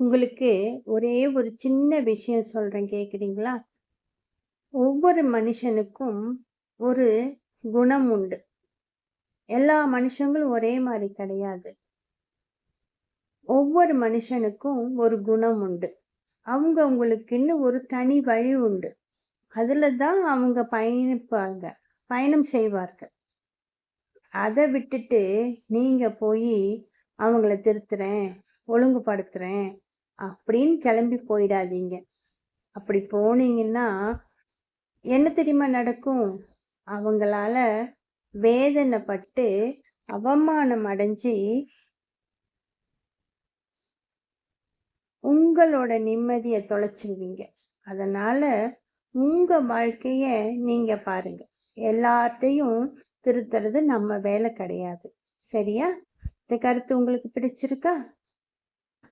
உங்களுக்கு ஒரே ஒரு சின்ன விஷயம் சொல்கிறேன் கேட்குறீங்களா? ஒவ்வொரு மனுஷனுக்கும் ஒரு குணம் உண்டு. எல்லா மனுஷங்களும் ஒரே மாதிரி கிடையாது. ஒவ்வொரு மனுஷனுக்கும் ஒரு குணம் உண்டு. அவங்க அவங்களுக்குன்னு ஒரு தனி வழி உண்டு. அதில் தான் அவங்க பயணிப்பாங்க. பயணம் செய்வார்கள். அதை விட்டுட்டு நீங்கள் போய் அவங்கள திருத்துறேன், ஒழுங்குபடுத்துறேன் அப்படின்னு கிளம்பி போயிடாதீங்க. அப்படி போனீங்கன்னா, என்ன தெரியுமா நடக்கும்? அவங்களால வேதனைப்பட்டு, அவமானம் அடைஞ்சு உங்களோட நிம்மதிய தொலைச்சிருவீங்க. அதனால உங்க வாழ்க்கைய நீங்க பாருங்க. எல்லார்ட்டையும் திருத்துறது நம்ம வேலை கிடையாது. சரியா? இந்த கருத்து உங்களுக்கு பிடிச்சிருக்கா?